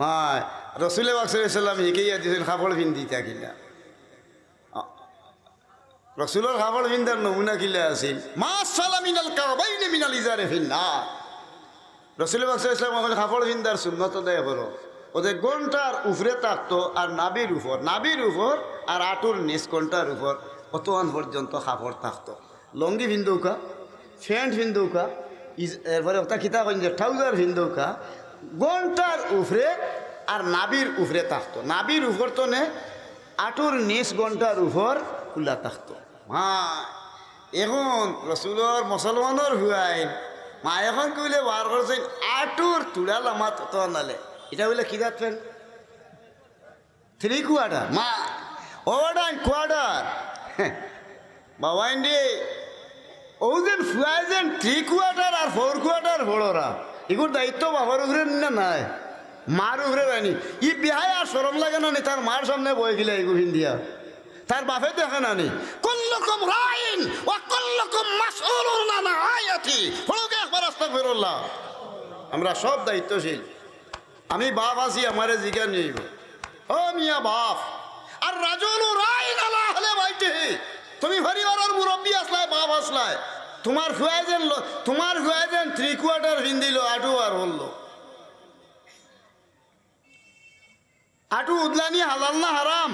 হয় রসুলে বাকসাল্লাম শিকাইয়া দিয়েছেন কাপড় পিন্ধি থাকিলা রসুলের কাপড় পিন্ধার নমুনা কিলা আছিল মা সালা মিনাল কাবাইনে মিনাল ইজারে ফিন্না রসুল বাকসাল্লাম আমাকে কাপড় পিন্ধার সুন্নত দেয় করো ওদের ঘণ্টার উপরে থাকতো আর নাবির উপর। নাবির উপর আর আটুর নিচ ঘণ্টার উপর। অতমান পর্যন্ত কাপড় থাকতো। লঙ্গি ভিন্দৌকা ফ্যান্ট ভিন্দৌকা এরপরে ওটা কিতা কইন ট্রাউজার ভিন্দৌকা ঘণ্টার উপরে আর নাবির উপরে থাকতো। নাবির উপর তো নে, আটুর নিচ ঘণ্টার উপর খোলা থাকতো। মা, এখন রসুলর মুসলমানের হুয়াইন মা, এখন কইলে বার করছেন আটুর তুড়া লামা তত নালে এটা বলে কি যাচ্ছেন থ্রি কোয়ার্টার মা ওভার কোয়ার্টার বাবাইন রে ও যেন ফুয়াই যেন থ্রি কোয়ার্টার আর ফোর কোয়ার্টার বড়রা এগুলোর দায়িত্ব বাবার উপরে না নাই? মার উপরে রানি ই বিহায় আর সরম লাগে না নি? তার মার সামনে বয়ে গেলে এগুলো দিয়া। তার বাপে দেখে না নি? কুল্লুকুম রাইন ওয়া কুল্লুকুম মাসউলুন আন আয়াতি। ফলোকে একবার আস্তাগফিরুল্লাহ। আমরা সব দায়িত্বশীল। আমি বাপ আছি, আমারে জিজ্ঞান নিব ও মিয়া বাপ, আর রাজল রাইন আলা হলে বাইতে তুমি পরিবারের মুরব্বী আসলায়, বাপ আসলায়। তোমার ফুয়াই যেন তোমার ফুয়াই যেন থ্রি কোয়ার্টার হিন্দিল আটু আর বলল। আটু উদলানি হালাল না হারাম?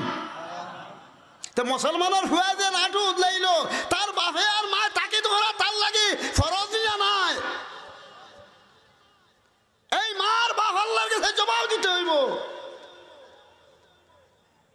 তো মুসলমানের ফুয়া যেন আটু উদলাইল, তার বাপে আর মা তাকে ধরা তার লাগে, ফরজ দিয়া নাই। এই মার আল্লাহর কাছে জবাব দিতে হইব।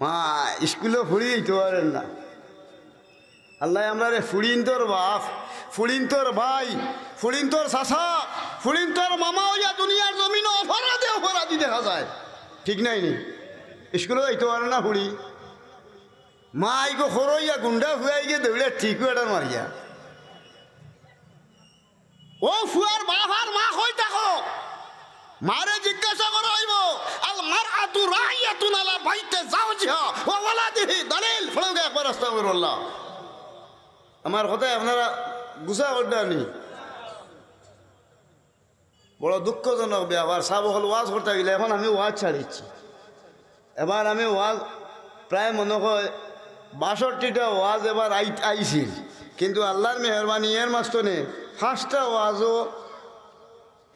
মা, স্কুলে ফুড়ি দিতে পারেন না। আল্লাহ আমরা রে ফুড়িন তোর বাপ ফুড়িন তোর ভাই। ফুড়িন তোর শাসা ফুড়িন তোর মামা হইয়া দুনিয়ার জমিন অপরাধে অপরাধী দেখা যায়। ঠিক নাই নি? স্কুলে যাইতে পারে না ফুড়ি মা আইগো সরইয়া গুন্ডা ফুয়াই গিয়ে দৌড়ে ঠিক এটা মারিয়া। ও ফুয়ার বাপ মা কই থাকো? মারে জিজ্ঞাসা করা হইব, আল মার আতু রাইয়াতুন আলা বাইতে জাওজিহা ওয়া ওয়ালাদিহি? দলিল ফলকে একবার আস্তাগফিরুল্লাহ আমার কথা আপনারা গুছা করতে বড় দুঃখজনক ব্যাপার সাব হল ওয়াজ করতে গেলে এখন আমি ওয়াজ ছাড়িচ্ছি। এবার আমি ওয়াজ প্রায় মনে হয় বাষট্টিটা ওয়াজ এবার আই আইছিল কিন্তু আল্লাহর মেহরবানি এর মাস্তনে ফার্স্টটা ওয়াজও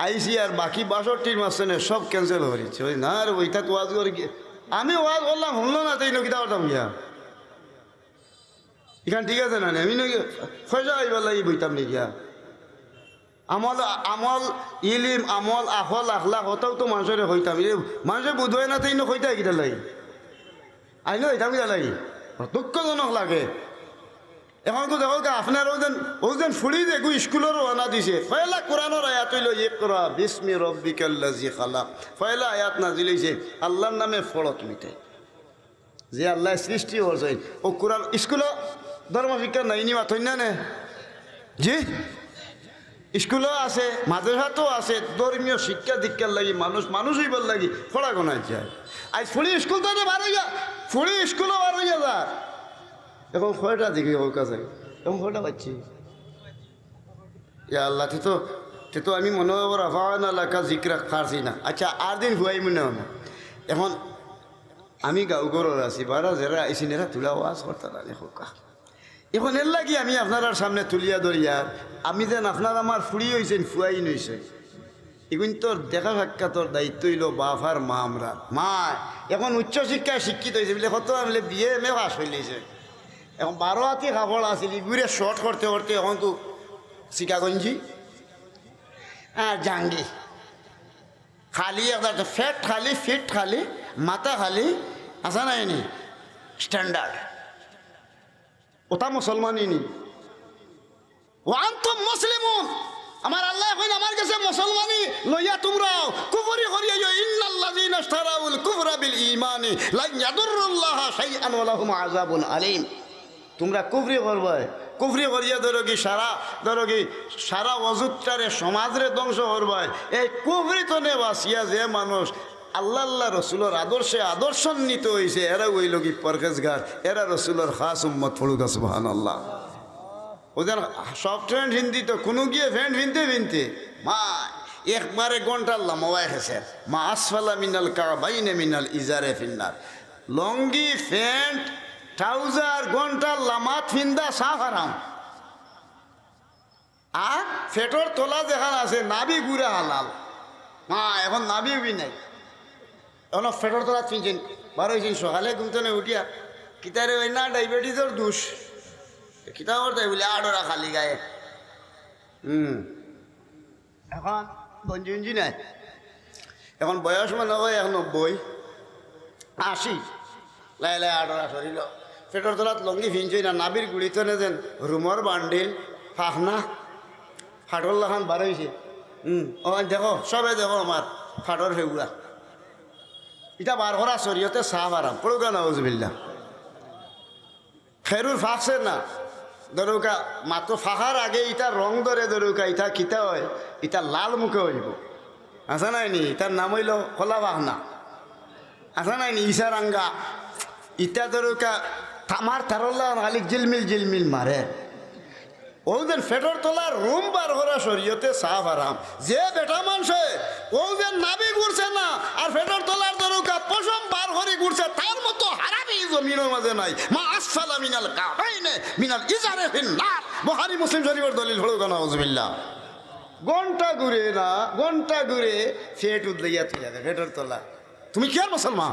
আইসি আর বাকি বাষট্টির মাঝখানে সব ক্যান্সেল হয়েছে ওই না আর ওইটা তো ওয়াজ করে আমি ওয়াজ করলাম শুনলো না, তাই নকিটা করতাম গিয়া এখান ঠিক আছে না? আমি নাকি ফয়সা আইবার লাগি বইতাম নি গিয়া আমল আমল, ইলিম, আমল আহল আখলা হতাও তো মানুষের হইতাম। মানুষের বুধ হয় না, তাই ন হইতা কিটা লাগি? আইনো হইতাম কিটা লাগি? দুঃখজনক লাগে। এখন তো দেখো আপনার ওজন ওজন ফুড়ি দেখো স্কুলের রানা দিছে। পয়লা কোরআনের আয়াত হইল ইয়ে করা বিসমি রব্বিকাল্লাজি খালা পয়লা আয়াত নাজিল হইছে আল্লাহর নামে ফলত মিটে। যে আল্লাহ সৃষ্টি করছে ও কোরআন স্কুলে ধর্ম শিক্ষা নাই নি মাথই না নে? জি? স্কুলও আছে মাদ্রাসাতেও আছে ধর্মীয় শিক্ষা দীক্ষার লাগি মানুষ মানুষ হইবার লাগি ফড়া গোনায় যায়। আজ ফুড়ি স্কুল তো বার হইয়া ফুড়ি স্কুলও বার যা। এখন কয়টা দেখি ওর কাছে। এখন কয়টা পাচ্ছি। ইয়া আল্লাহ তে তো তে আমি মনে হয় রাফান এলাকা জিক্রা খারছি না। আচ্ছা আর দিন হুয়াই মনে হয় এখন আমি গাঁও গরর আছি, বারা যারা আইসিন এরা তুলা ওয়াজ করতে না দেখো কা এখন এর লাগি আমি আপনার সামনে তুলিয়া ধরিয়া, আমি যেন আপনার আমার ফুড়ি হয়েছেন ফুয়াই নইছে এগুন তোর দেখা সাক্ষাৎর দায়িত্ব হইল বাপ মা আমরা মা, এখন উচ্চশিক্ষায় শিক্ষিত হয়েছে বলে কত আমি বিয়ে এম এ পাস হইলেছে এখন বারো হাতি কাপড় আছিল ইগুড়ে শর্ট করতে করতে এখন তো শিকাগঞ্জি হ্যাঁ জাঙ্গি। খালি একটা ফ্যাট খালি ফিট খালি, মাথা খালি আসা নাই নি স্ট্যান্ডার্ড ওটা মুসলমানই নি ওয়ান তো মুসলিমুন আমার আল্লাহ কইন আমার কাছে মুসলমানি লইয়া তোমরা কুবরি করিয়া ইন্নাল্লাযিনা ইশতারাউ ইশতারাউল কুফরা বিল ঈমানি লা ইয়াদুরুল্লাহ শাইআন ওয়া লাহুম আযাবুন আলীম। তোমরা কুফরি করবে কুফরি করিয়া ধরো কি সারা, ধরো কি সারা অযুতটারে সমাজরে ধ্বংস করবে। এই কুফরি তো নে যে মানুষ আল্লাহ আল্লাহ রসুলোর আদর্শে আদর্শান্বিত হয়েছে এরা ওই লোকি পরখেজগার এরা রসুলোর খাস উম্মত ফড়ুক সুবহান আল্লাহ ওদের সব ফ্রেন্ড হিন্দি তো, কোনো গিয়ে ফ্রেন্ড ভিনতে ভিনতে। মা একবারে ঘণ্টা লামাওয়াই হেসে মা আসফালা মিনাল কা বাইনে মিনাল ইজারে ফিন্নার। লঙ্গি ফ্যান্ট ট্রাউজার, ঘণ্টা লামাত ফিন্দা, সাফ হারাম আর ফেটর তোলা যেখান আছে নাবি গুড়া হালাল। মা, এখন নাবি উবি নাই। এখন ফেটর তোলা ফিনছেন বার হয়েছেন সকালে ঘুমতে উঠিয়া কিতারে ওই না ডায়াবেটিসের দোষ। কিতা করতে বলে, আডরা খালি গায়ে। হুম। এখন গঞ্জি উঞ্জি নাই। এখন বয়স মানে হয় এক নব্বই। আশি। লাই লাই, আডরা সরিল পেটর তলাত লঙ্গি ফিনছই না নাবির গুড়িতে যেন রুমর বান্ডিল ফাহনা ফাটল লাখান বার হয়েছে হুম ও দেখো সবে দেখো আমার ফাটর ফেগুলা এটা বার করা শরীয়তে সাহ আরাম পড়ুকা নজবিল্লা ফেরুর ফাঁকছে না। ধরুকা মাত্র ফাঁকার আগে ইটা রং ধরে ধরুকা ইটা কিতা হয়, ইটা লাল মুখে হইব আসা নাই নি? ইটার নাম হইল খোলা বাহনা। আসা নাই নি? ইশা রাঙ্গা ইটা ধরুকা তামার তারল্লা খালি জিলমিল জিলমিল মারে। ওদের ফেটর তোলার রুম বার করা শরীয়তে সাফ আরাম। যে বেটা মানুষে ওদের নাবি ঘুরছে না, আর ফেটর তোলার দরকা পশম বার করে ঘুরছে, তার মতো হারাবি জমিনের মাঝে নাই। মা আসফালা মিনাল কাবাইনে মিনাল ইজারে ফিন্নার। বুখারী মুসলিম শরীফের দলিল হলো কেন আউযুবিল্লাহ ঘণ্টা ঘুরে না, ঘণ্টা ঘুরে ফেট উদ্লাইয়া যাবে, ফেটর তোলা। তুমি কি আর মুসলমান?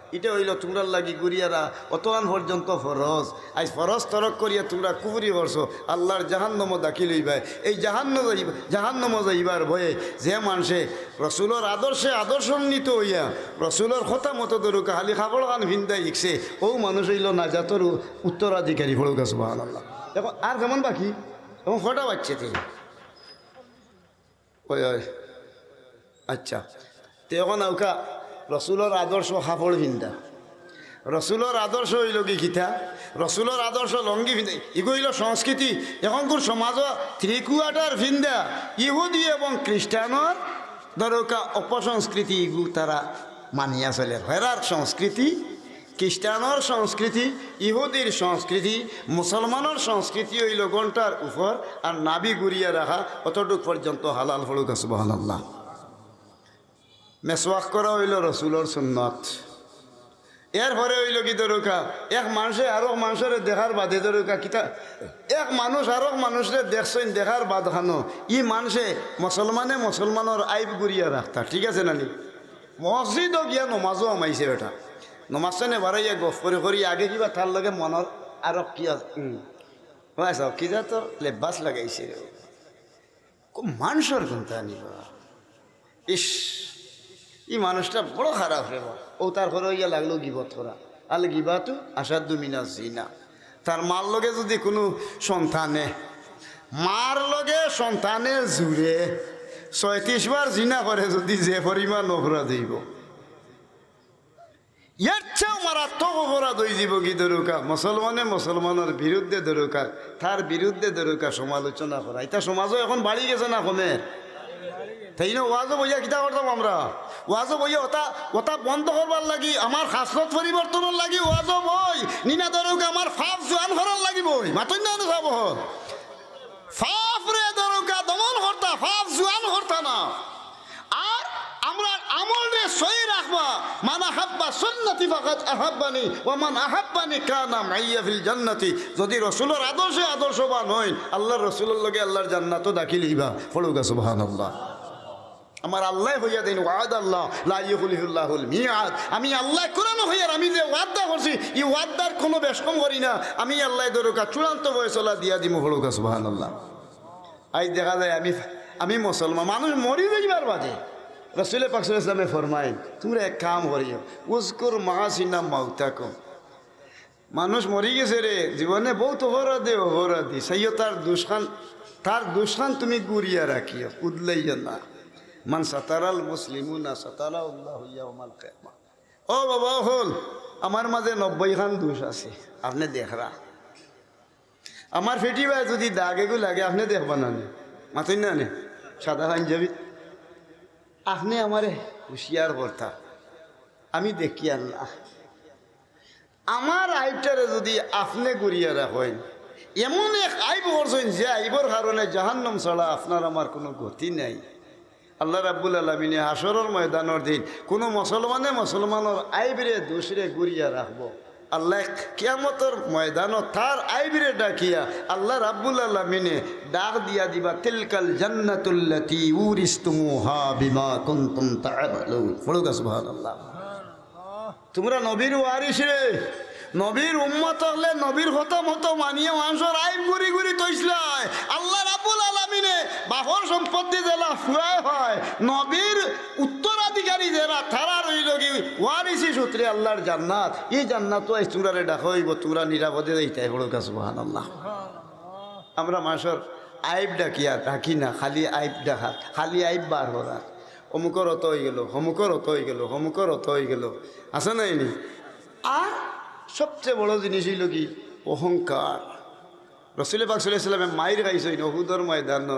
এটা হইল তোমরা লাগি গুড়িয়ারা অতমান পর্যন্ত ফরজ। আজ ফরজ তরক করিয়া তোমরা কুপুরি করছ আল্লাহর জাহান্নম দাখিল হইবাই। এই জাহান্ন জাহান্নম যাইবার ভয়ে যে মানুষে রসুলোর আদর্শে আদর্শান্বিত হইয়া রসুলোর কথা মতো দরুকা খালি খাবড় খান ভিন্দাই ইকছে ও মানুষ হইল নাজাতর উত্তরাধিকারী ফড়ুক সুবাহ আল্লাহ দেখো, আর কেমন বাকি, এবং কটা বাচ্চা তুই ওই আচ্ছা। তে এখন আউকা রসুলোর আদর্শ খাপড় ভিন্দা। রসুলোর আদর্শ হইল কি খিতা রসুলোর আদর্শ লঙ্গি ভিন্দা। ইগো হইল সংস্কৃতি। এখনকার সমাজ থ্রি কুয়াটার ভিন্দা। ইহুদি এবং খ্রিস্টানর ধরকা অপসংস্কৃতি ইগু তারা মানিয়া চলে। হেরার সংস্কৃতি খ্রিস্টানর সংস্কৃতি ইহুদির সংস্কৃতি মুসলমানের সংস্কৃতি হইল ঘণ্টার উপর আর নাবি গুড়িয়া রাখা অতটুক পর্যন্ত হালাল ফলুক সুবাহ আল্লাহ মেসওয়াক করা হইল রসুলোর সুন্নত। এরপরে হইল কি দরকা? এক মানুষে আরও মানুষের দেখার বাদে দরকা, কিতা? এক মানুষ আরও মানুষের দেখছেন, দেখার বাদ খানো। ই মানুষে মুসলমানে মুসলমানের আইব গুড়িয়া রাখতা ঠিক আছে নানি? মসজিদও গিয়া নমাজও আমাইছে বেটা। নমাজনে বারাইয়া গফ করে করি আগে কিবা তার লগে মনৰ আৰু কি আছে কি যা তো লেবাস লাগাইছে। মানুষের কোনটা আনিবা? ইস এই মানুষটা বড় খারাপ রে। ও তার ঘরে ইয়া লাগল গিবত করা। আলে গিবাতু আসাদু মিনা জিনা। তার মার লগে যদি কোনো সন্তানে, মার লগে সন্তানে জুড়ে ছয়ত্রিশ বার জিনা করে, যদি যে পরিমাণ অপরাধ হইব। ইয়ার চেয়েও মারাত্মক অপরাধ হয়ে যাব কি দরকার? মুসলমানে মুসলমানের বিরুদ্ধে দরকার, তার বিরুদ্ধে দরকার সমালোচনা করা। এটা সমাজও এখন বাড়ি গেছে না কমের তাই না ওয়াজও বইয়া কিতা করতাম আমরা। ওয়াজও বইয়া ওটা ওটা বন্ধ করবার লাগি, আমার শাস্ত্রত পরিবর্তনের লাগি ওয়াজও বই, নিনা দরকা আমার ফাফ জোয়ান করার লাগি বই মাতন না যাব ফাফ রে দমন করতা ফাফ জোয়ান করতা না। আর আমরা আমল রে সই রাখবা, মান আহাব্বা সুন্নতি ফাকাত আহাব্বানি, ওয়া মান আহাব্বানি কানা মাইয়া ফিল জান্নাতি। যদি রসুলের আদর্শে আদর্শবান হই, আল্লাহর রসুলের লগে আল্লাহর জান্নাতও দাখিল হইবা। ফলুকা সুবহানাল্লাহ। আমার আল্লাহ হইয়া দিন ওয়াদ আল্লাহ লাইহুল মিয়াদ। আমি আল্লাহ কোরআন হইয়ার আমি যে ওয়াদা করছি, এই ওয়াদার কোনো বেশকম করি না। আমি আল্লাহ দরকার চূড়ান্ত বয়সলা দিয়া দিমু হলুকা সুবহানাল্লাহ। আজ দেখা যায় আমি আমি মুসলমান, মানুষ মরি যাইবার বাদে রসুল পাকসুল ইসলামে ফরমাই তোমরা এক কাম করিও উস্কুর মাহাসিনা মাউতাকো মানুষ মরি গেছে রে, জীবনে বহুত অপরাধে অপরাধী। সেইও তার দুষ্কান তার দুষ্কান তুমি গুড়িয়া রাখিও উদলাইয়া না। মান সাতারাল মুসলিমু না সাতারা উল্লাহ হইয়া মাল কেমা ও বাবা, হল, আমার মাঝে নব্বই খান দোষ আছে, আপনি দেখরা। আমার ফেটি ভাই যদি দাগ এগু লাগে, আপনি দেখবা না নে। মাথুন না নে, সাদা খান যাবি। আপনি আমারে হুশিয়ার কর্তা আমি দেখি আল্লাহ। আমার আইবটারে যদি আপনি গুড়িয়ে রাখেন, এমন এক আইব করছেন যে আইবর কারণে জাহান্নম ছাড়া আপনার আমার কোনো গতি নাই। আল্লাহ রাব্বুল আলমিনে হাসরের ময়দানের দিন কোনো মুসলমানে মুসলমানের আইবরে দোষরে গুড়িয়া রাখব। আল্লাহ কিয়ামতর ময়দানত তার আইবরে ডাকিয়া আল্লাহ রাব্বুল আলমিনে ডাক দিয়া দিবা তিলকাল জান্নাতুল্লাতি উরিস্তুমুহা বিমা কুনতুম তা'মালুন। পড়ুক সুবহানাল্লাহ। তোমরা নবীর ওয়ারিস রে। নবীর উম্মত হলে নবীর হতো মতো মানিয়ে মানুষের আইন গুড়ি গুড়ি তৈসলাই আল্লাহ রাবুল আলমিনে বাহর সম্পত্তি জেলা ফুয়াই হয়, নবীর উত্তরাধিকারী যারা, তারা রইল কি ওয়ারিসি সূত্রে আল্লাহর জান্নাত। এই জান্নাত তো তোমরা ডাকা হইব, তোমরা নিরাপদে এইটাই বড় কাছে মহান আল্লাহ আমরা মানুষের আইব ডাকিয়া ডাকি না, খালি আইব ডাকা, খালি আইব বার করার অমুকর অত হয়ে গেল, অমুকর অত হয়ে গেল, অমুকর অত হয়ে গেল। আছে না এনি? আর সবচেয়ে বড় জিনিস হইল কি? অহংকার। রসুল পাক সাল্লামে মায়ের খাইছই নহুদর ময়দান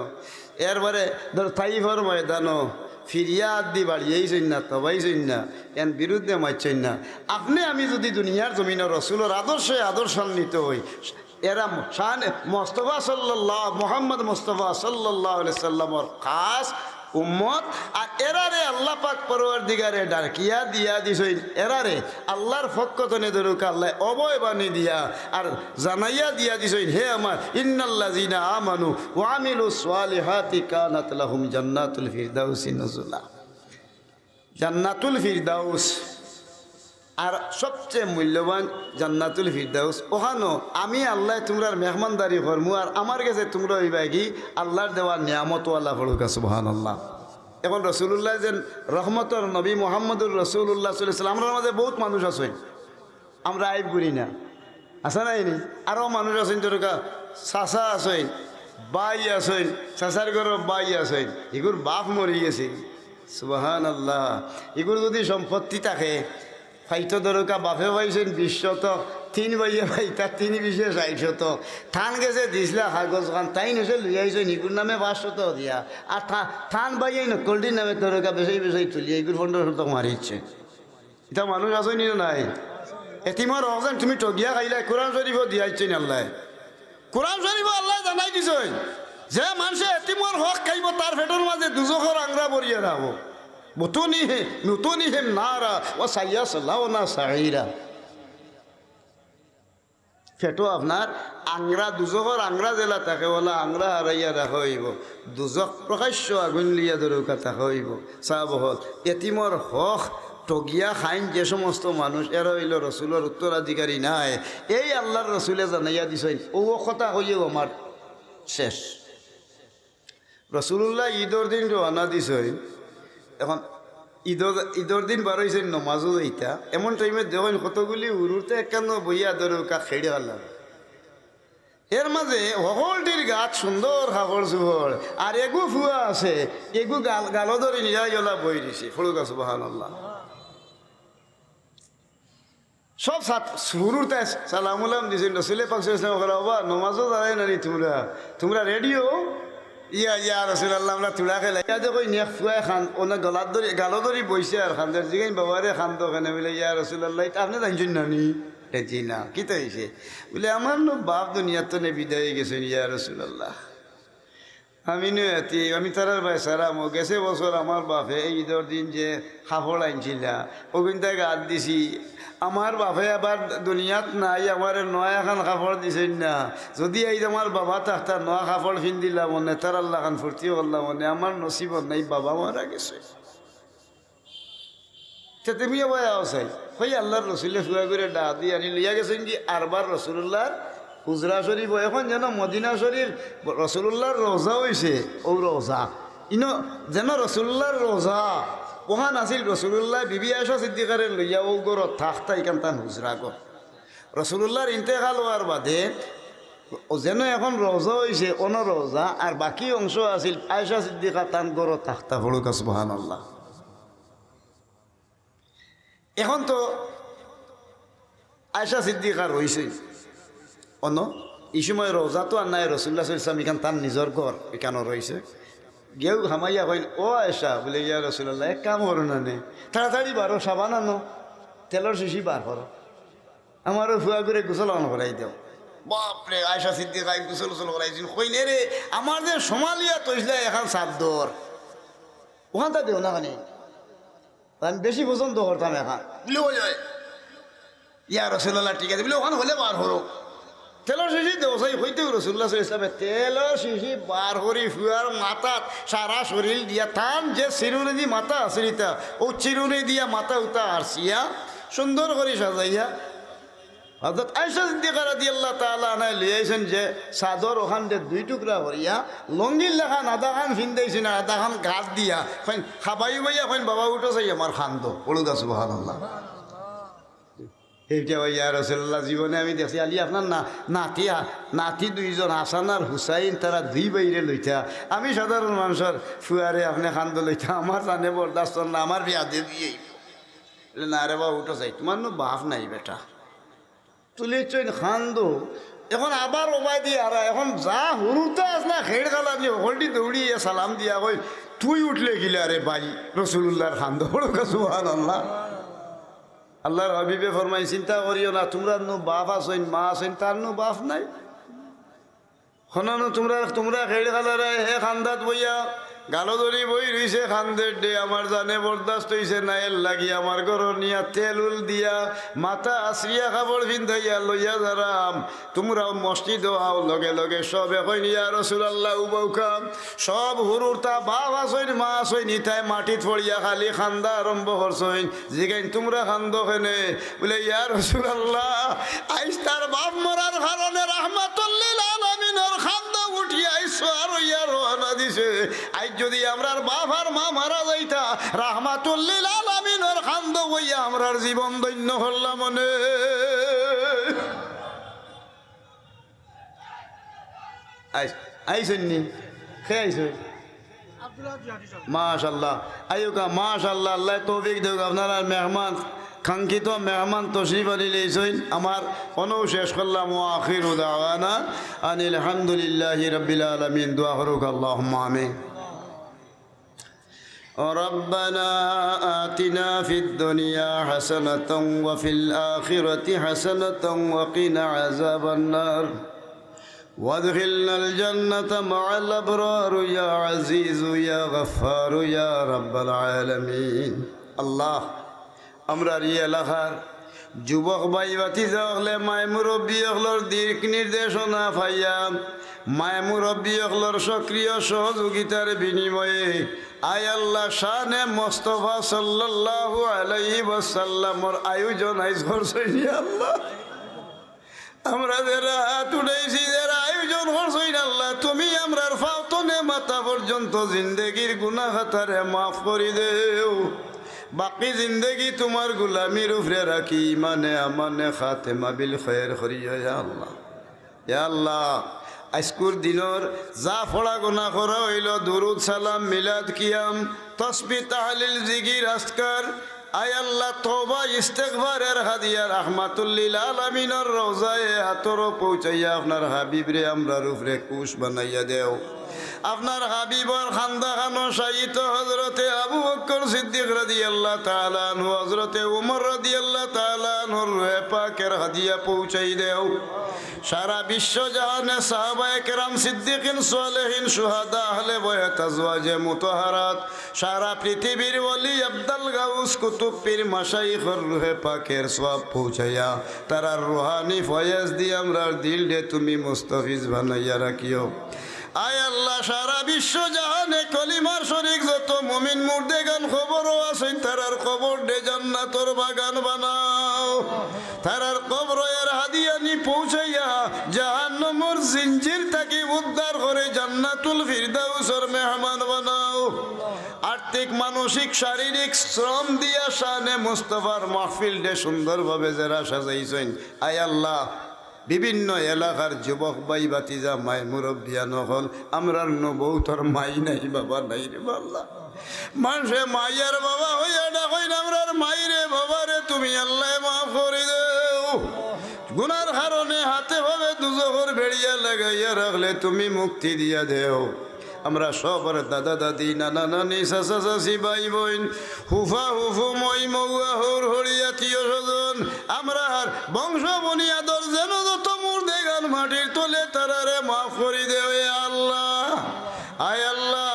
এরপরে ধর তাইফর ময়দান ফিরিয়াদ দি বাড়িয়েছেন না তবাইছেন না এর বিরুদ্ধে মারছেন না। আপনি, আমি যদি দুনিয়ার জমিনের রসুলের আদর্শে আদর্শান্বিত হই, এরা শান, মোস্তফা সাল্লাহ মোহাম্মদ মোস্তফা সাল্লাহ সাল্লামর খাস উম্মত, আর এরারে আল্লাহ পাক পরোয়ার দিগারে ডাকিয়া দিয়া দিছই এরারে আল্লাহর ফক্কতনে ধরুক, আল্লাহ অবয় বানি দিয়া, আর জানাইয়া দিয়া দিছই হে আমার ইন্নাল্লা জিনা আমানু ও আমিলু সালিহাতি কানাত লাহুম জান্নাতুল ফিরদাউসি জান্নাতুল ফিরদাউস আর সবচেয়ে মূল্যবান জান্নাতুল ফিরদাউস। ওখানো, আমি আল্লাহ তোমরার মেহমানদারি করমু, আর আমার কাছে তোমরা ওই বাগি আল্লাহর দেওয়ার নিয়ামত আল্লাহ ফড়ুকা সুবহান আল্লাহ এখন রসুল্লাহ যেন রহমতর নবী মোহাম্মদুর রসুল্লাহ সাল্লাম আমরা মাঝে বহুত মানুষ আছেন। আমরা আইব করি না। আসা নাই নি আরও মানুষ আছেন তোরকা চাচা আছেন, বাই আছেন, চাচার ঘরের বাই আছেন, এগুর বাপ মরি গেছে। সুবাহান আল্লাহ এগুলো যদি সম্পত্তি থাকে ফাইতো দরকা, বাপে পাইছেন বিশ শতক তিন বাইয়ে ভাই, তার তিনি বিশে শতক থান গেছে দিছিলা কাগজ খান, তাই নসে লুই আইছেন ইগুর নামে পাঁচ শতক দিয়া। আর থান বাইয়ে নকলটির নামে দরকা বেসাই বেসাই তুলি এগুর পনেরো শতক মারিচ্ছে এটা মানুষ আসেনি না নাই? এতিমর অকজন তুমি টগিয়া খাইলে কোরআন শরীফ দিয়াইছেন আল্লাহ। কোরআন শরীফ আল্লাহ জানাই দিছেন যে মানুষে এতিমর হক খাইব তার ফেটের মাঝে দুজখর আংরা বরিয়ে রাখব বুতুনিহে নুতুনিহিম নারা ও সাইয়াসলাও না সাইরা ফেটো আপনার আংরা দুজকর আংরা জেলা তাকে বলা আংরা হারাইয়া রাখা হইব দুজক প্রকাশ্য আগুন লিয়া দরকা থাকা হইব চাহ বহল এতিমর হক টগিয়া খাইন যে সমস্ত মানুষ এরা হইল রসুলের উত্তরাধিকারী নাই এই আল্লাহর রসুলে জানাইয়া দিছেন ও কথা হইও আমার শেষ রসুল্লাহ ঈদর দিন রওনা দিছেন এখন ঈদর ঈদর দিন বার হয়েছে নমাজও এইটা। এমন টাইমে দেখেন কতগুলি উরুতে একান্ন বইয়া দরকা খেড়ে আল্লাহ এর মাঝে সকলটির গাছ সুন্দর খাবড় চুবড় আর এগু ফুয়া আছে। এগু গাল গালো ধরে নিয়া গেলা বই দিছে। ফুল গাছ বাহান আল্লাহ সব শুরুর তাই সালামুলাম দিছে। রসুলে পাকছে বাবা নমাজও দাঁড়ায় নানি তোমরা? তোমরা রেডিও ইয়া ইয়া রসুল্লাহ আমরা তুলা খেলা ইয়া দেখো নিয়ে ফুয়াই খান। ওনা গলার ধরি, গালো ধরি আর খান্দার জিগাই খান তো ওখানে বলে, ইয়া রসুল্লাহ এটা আপনি জানছেন নানি জি না কি তো হয়েছে বলে, আমার নো নে বিদায় গেছেন, ইয়া রসুল্লাহ আমি নো এতি, আমি তারার ভাই সারাম ও গেছে বছর আমার বাপে ঈদের দিন যে হাফড় আনছিলা থেকে হাত দিছি আমার বাপে আবার দুনিয়াত নাই আমার নয়া এখন কাপড় দিছেন না। যদি এই আমার বাবা তাহতা নয়া কাপড় ফিন দিলাম মনে তার আল্লাহ খান ফুর্তি করলাম মনে আমার নসিবত নাই, বাবা মারা গেছে। তে তুমিও বয়া চাই হই আল্লাহর রসুলে ফুয়া করে ডা দিয়ে আনি লইয়া গেছেন কি আরবার রসুল্লাহর হুজরা শরীফ এখন যেন মদিনা শরীফ রসুল্লাহর রোজা হয়েছে ও রোজা ইনো, যেন রসুল্লাহর রোজা ওহান আছিল রসুল্লাহ বিবি আয়সা সিদ্দিকারে লইয়া ও গরত থাকতা ইকান তান হুজরা গর রসুল্লাহর ইন্তেকাল হওয়ার বাদে যেন এখন রোজা হয়েছে অন রোজা আর বাকি অংশ আছিল আয়সা সিদ্দিকা তান গরত থাকতা হলুকা সুবাহান আল্লাহ এখন তো আয়সা সিদ্দিকা রয়েছে অন, এই সময় রোজা তো আর নাই, রসুল্লাহ ইসলাম এখান তার নিজের ঘর এখানে রয়েছে গেউ হামাইয়া কইল ও আয়সা বলে ইয়া রসুল্লাহ এক কাম করো না নে, তাড়াতাড়ি বারো, সাবান আনো, তেলর শিশি বার করো, আমারও ফুয়া করে গোসল অন করাই দাও। বাপরে আয়সা সিদ্দিকা গোসল গোসল করাইছিল কই নে রে, আমার যে সোমালিয়া তৈসলে, এখন চাদর ওখানটা দেও না মানে আমি বেশি পছন্দ করতাম এখন। বলে ইয়া রসুল্লাহ ঠিক আছে বলে ওখানে হলে বার হরো তেলৰ শিশি ইসলামে তেলৰ ফুয়ার মাথাত দিয়া থান যে চিরুনি দি মাথা দিয়া মাথা উতা আরসিয়া সুন্দর করে সাজাইয়া। তাআলা আনাই লিয়াইছেন যে ওখান দিয়ে দুই টুকরা করিয়া লঙ্গির লেখান আধা খান না আধা খান গাছ দিয়া খাবাই বাইয়া বাবা উঠো চাই আমার খান্দ। পড়ুদা সুবহানাল্লাহ। এইটা ওই ইয়া রসুল্লাহ জীবনে আমি দেখছি আলি আপনার না নাতিয়া নাতি দুইজন হাসান আর হুসাইন তারা দুই বাইরে লইতা আমি সাধারণ মানুষের ফুয়ারে আপনি খান্দ লইতা আমার জানে বরদাস্ত না আমার বিয়া দিয়ে না রে বাবা, উঠো চাই তোমার বাপ নাই, বেটা। তুলি চইন খান্দ। এখন আবার ওবাই দিয়ে আর এখন যা হুরুতে আস না খেড় খালা দিয়ে হলটি দৌড়িয়ে সালাম দিয়া কই তুই উঠলে গিলে আরে বাই। রসুল্লাহর খান্দ। বড় সুহান আল্লাহ আল্লাহর হাবিবে ফরমাই চিন্তা করিও না, তোমরা নু বাপ আসইন মা আসইন তার নো বাপ নাই। হনানো তোমরা তোমরা খেড় খালারে, হে খান্দাত বইয়া। গালো ধরি বই রইছে খান্দের ডে আমার জানে বরদাস্ত হইছে না লাগি, আমার ঘর নিয়া তেল উল দিয়া, মাথা আশ্রিয়া কাপড় পিন্ধাইয়া লইয়া যারাম। তোমরাও মসজিদ আও, লগে লগে সব এখন ইয়া রসুলাল্লাহ উবৌকাম সব হুরুর তা বাপ আসইন মা আসইন ইতাই মাটিত পড়িয়া খালি খান্দা আরম্ভ করছইন। জিগাইন, তোমরা খান্দ খেনে বলে, ইয়া রসুলাল্লাহ, আইস তার বাপ মরার দিছে আই যদি আমরার বাপ আর মা মারা যাইতা, রাহমাতুল্লিল আলামিনের খান্দ বইয়া আমরার জীবন দৈন্য হল্লা মনে আইস, আইসেননি? খেয়ে আইসই মাশাল্লাহ আয়ুকা মাশাল্লাহ আল্লাহ তৌফিক দেব আপনারা মেহমান কাঙ্ক্ষিত মেহমান তশরিফ আলী লেইসইন আমার অনু শেষ করলাম ও আখির উদাওয়ানা আনিল আলহামদুলিল্লাহ রবিল আলমিন দোয়া করুক আল্লাহ আমিন ربنا آتنا في الدنيا حسنة وفي الآخرة حسنة وقنا عذاب النار وادخلنا الجنة مع الأبرار يا عزيز يا غفار يا رب العالمين الله আমরা এই এলাকার যুবক ভাই বাতি হলে মায় মুরব্বী হলর দিক নির্দেশনা পাইয়া মায় মুরব্বী হলর সক্রিয় সহযোগিতার বিনিময়ে আয় আল্লাহ শানে মোস্তফা সাল্লাল্লাহু আলাইহি ওয়াসাল্লামর আয়োজন আইজ করছেন আল্লাহ আমরা যারা হাত উঠাইছি যারা করছই আল্লাহ, তুমি আমরার ফাউতনে মাথা পর্যন্ত জিন্দগির গুনা খাতারে মাফ করি দেও। বাকি জিন্দগি তোমার গুলামির উপরে রাখি মানে আমানে খাতে মাবিল খয়ের ইয়া আল্লাহ। আল্লাহ, আজকুর দিনর যা ফড়া গোনা করা হইল, দুরুদ সালাম, মিলাদ কিয়াম, তসবি তাহলিল জিগির আজকার আয় আল্লাহ তোবা ইস্তেকবারের হাদিয়া রহমাতুল্লিল আলমিনের রোজায় হাতরও পৌঁছাইয়া আপনার হাবিবরে আমরা রূপরে কুশ বানাইয়া দেও। আপনার হাবিবর খান্দা খানো শাহিত হজরতে আবু বক্কর সিদ্দিক রাদি আল্লাহ তালানহু হজরতে উমর রাদি আল্লাহ রুহে পাকের হাদিয়া পৌঁছাই দেও। সারা বিশ্ব জাহানে সাহাবায়ে কেরাম সিদ্দিকিন সোয়ালেহিন সুহাদা আহলে বয়াত আজওয়াজে মুতাহারাত। সারা পৃথিবীর ওলি আব্দাল গাউস কুতুব পীর মাশাইখর রুহে পাকের সব পৌঁছাইয়া, তারার রুহানি ফয়েজ দিয়ে আমরা দিল দে তুমি মুস্তাফিজ বানাইয়া রাখিও। আয় আল্লাহ, সারা বিশ্ব জাহানে কলিমার শরিক, যত মুমিন মুর্দে গান খবরও আছেন, তারার খবর দে জান্নাতর বাগান বানাও। তারার কবর এর হাদিয়ানি পৌঁছাইয়া যাহা জিঞ্জির থাকি উদ্ধার করে জান্নাতুল ফিরদাউসর মেহমান বানাও। আর্থিক, মানসিক, শারীরিক শ্রম দিয়া শানে মুস্তফার মাহফিলটে সুন্দরভাবে যারা সাজাইছেন, আয় আল্লাহ বিভিন্ন এলাকার যুবক বাই বাতিজা মাই মুরব্বিয়া নহল আমরার নবৌতর মাই নাই, বাবা নাই রে বাল্লা মানুষে মাইয়ার বাবা হইয়া ডাকই আমরার মাই রে বাবা রে, তুমি আল্লাহ মাফ করে দেও। গুনার কারণে হাতে ভাবে দুজোহর বেড়িয়া লাগাইয়া রাখলে তুমি মুক্তি দিয়া দেও। আমরা সবার দাদা দাদি, নানা নানি, চাচা চাচি, ভাই বোন, হুফা হুফু, মই মৌয়া, হর হরিয়া থিয় স্বজন আমরা বংশ বনিয়াদর যেন যত মূর দেগান মাটির তোলে তারারে মাফ করি এ আল্লাহ। আয় আল্লাহ,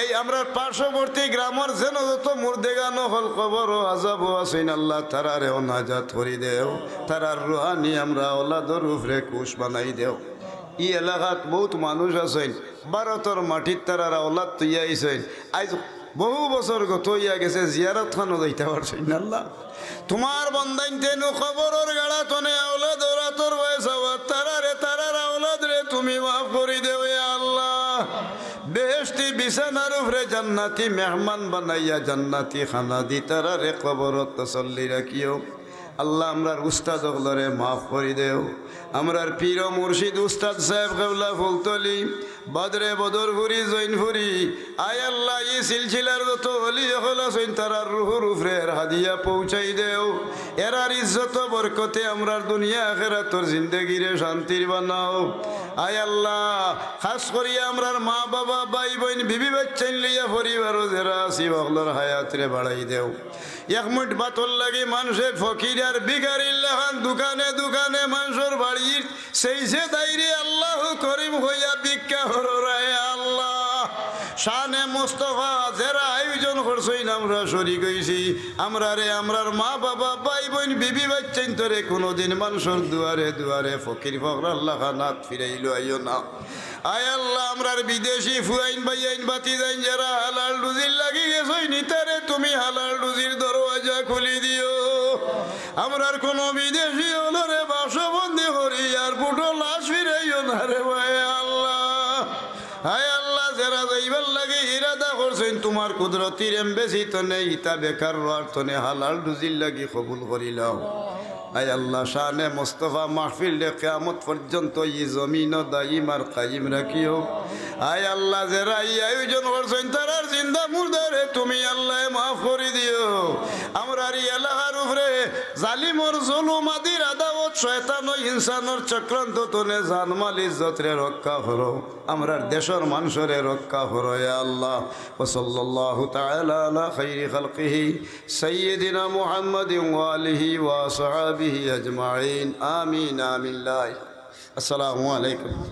এই আমরা পার্শ্ববর্তী গ্রামের যেন যত মুর্দেগানো হল কবর ও আজাব আছেন আল্লাহ তারারে অনাজাত করি দেও। তারার রুহানি আমরা ওলাদর উপরে কুশ বানাই দেও। ই এলাকাত বহুত মানুষ আছেন, ভারতর মাটির তারারা ওলাদ তুইয়া আইছেন আজ বহু বছর গত হইয়া গেছে, জিয়ারত খানো যাইতে পারছেন না আল্লাহ। তোমার বন্দাইন তেনু খবরের গাড়া তনে আওলাদ ওরা তোর বয়স হওয়ার তারারে, তারার আওলাদ রে, তুমি মাফ করি দেও আল্লাহ। বেহস্তি বিছানার উপরে জান্নাতি মেহমান বানাইয়া জান্নাতি খানা দি তারা রে কবরত তসল্লি রাখিও। আল্লাহ, আমরার উস্তাদ হলরে মাফ করে দেও। আমরার পীর মুর্শিদ উস্তাদ সাহেব কেবলা ফুলতলি বদরে বদরপুরি জৈনপুরি আয় আল্লাহ ই সিলসিলার যত হলি হল আছেন তারার রুহুর উপরে হাদিয়া পৌঁছাই দেও। এরার ইজ্জত বরকতে আমরার দুনিয়া আখেরাতর জিন্দগিরে শান্তির বানাও। আয় আল্লাহ, খাস করিয়া আমরার মা, বাবা বাই বোন, বিবি বাচ্চাইন লইয়া পরিবারও যারা আছি, বগলর হায়াতরে বাড়াই দেও। এক মুঠ বাতর লাগে মানুষে ফকির আর বিগারির লেখান দোকানে দোকানে মানুষের বাড়ির সেই সে দাইরে আল্লাহ করিম হইয়া ভিক্ষা বিদেশি ফুয়াইন বাতি যারা হালাল লাগি তুমি হালাল রুজির দরওয়াজা খুলি দিও। আমরার কোনো বিদেশি হলরে বাসবন্দি হরি আর পুটো লাশ ফিরাইও না রে ভাই আল্লাহ হায় আল্লাহ, যারা যাইবার লাগে ইরাদা করছেন, তোমার কুদরতির এমবেসি তো নেই, তা বেকার রোয়ার তনে হালাল রুজির লাগি কবুল করিলাম আয় আল্লাহ, শানে মোস্তফা মাহফিল কেয়ামত পর্যন্ত ই জমিন দাইম আর কাইম রাখিও। আয় আল্লাহ, যারা ই আয়োজন করছেন, তারার জিন্দা মুর্দারে তুমি আল্লাহ মাফ করে দিও। আমরা এই রে, জালিমর জুলুমাদির আদাবত শয়তান ইনসানর চক্রান্ত তুলে, জানমাল ইজ্জতরে রক্ষা হরো আমরার দেশর মানুষরে রক্ষা হরো আল্লাহ। ওসল্লাহু তালা খৈরি খালকিহি, সাইয়্যিদিনা মুহাম্মাদিন ওয়া ওয়ালিহি ওয়া সাহাবিহি আজমাইন। আমিন আমিল্লাহ আসসালামু আলাইকুম।